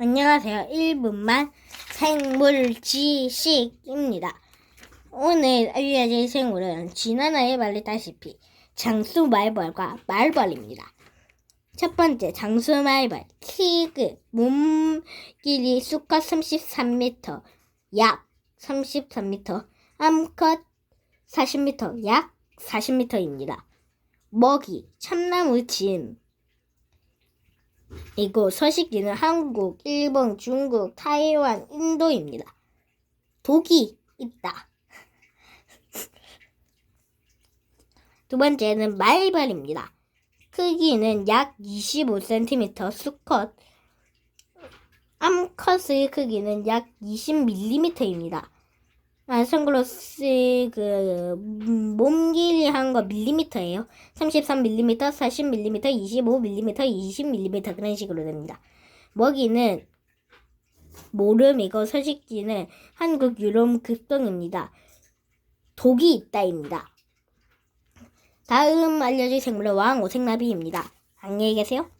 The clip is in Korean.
안녕하세요. 1분만 생물 지식입니다. 오늘 알려질 생물은 지난화에 말했다시피 장수 말벌과 말벌입니다. 첫 번째 장수 말벌 키그 몸 길이 수컷 33m 약 33m 암컷 40m 약 40m입니다. 먹이 참나무 진 이고 서식지는 한국, 일본, 중국, 타이완, 인도입니다. 독이 있다. 두 번째는 말벌입니다. 크기는 약 25cm, 수컷, 암컷의 크기는 약 20mm입니다. 아, 선글라스 그 음, 몸 길이 한 거 밀리미터예요. 33mm, 40mm, 25mm, 20mm 그런 식으로 됩니다. 먹이는 모름이고 서식지는 한국 유럽 극동입니다. 독이 있다입니다. 다음 알려줄 생물은 왕 오색나비입니다. 안녕히 계세요.